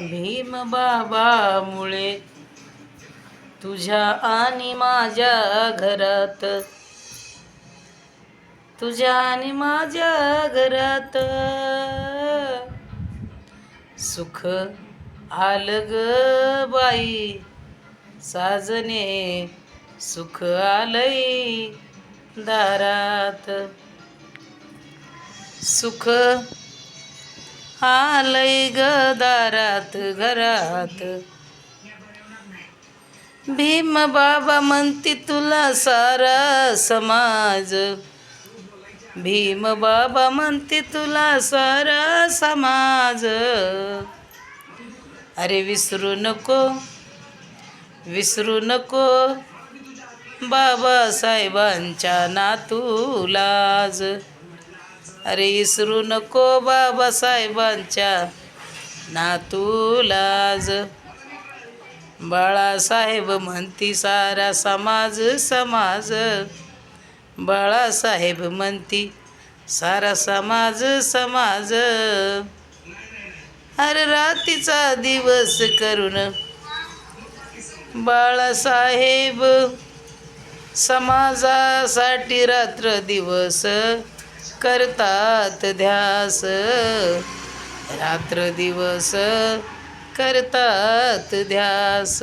भीम बाबामुळे तुझ्या आणि माझ्या घरात तुझ्या आणि माझ्या घरात सुख आलं ग बाई. साजने सुख आलंय दारात. सुख आलय ग दारात घरात. भीम बाबा म्हणती तुला सारा समाज. भीम बाबा म्हणते तुला सारा समाज. अरे विसरू नको विसरू नको बाबासाहेबांच्या नातूलाज अरे इसरू नको बाबासाहेबांच्या नातूलाज बाळासाहेब म्हणती सारा समाज समाज. बाळासाहेब म्हणती सारा समाज समाज. अरे रातीचा दिवस करून बाळासाहेब समाजासाठी रात्र दिवस करतात ध्यास. रात्र दिवस करतात ध्यास.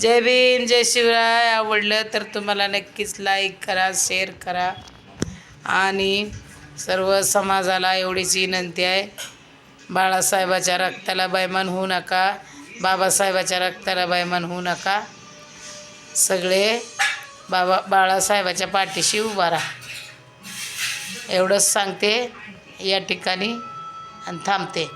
जय भीम जय शिवराय. आवडलं तर तुम्हाला नक्कीच लाईक करा शेअर करा. आणि सर्व समाजाला एवढीच विनंती आहे. बाळासाहेबाच्या रक्ताला बैमान होऊ नका. बाबासाहेबाच्या रक्ताला बैमान होऊ नका. सगळे बाबा बाळासाहेबाच्या पाठीशी उभा राहा. एवढंच सांगते या ठिकाणी आणि थांबते.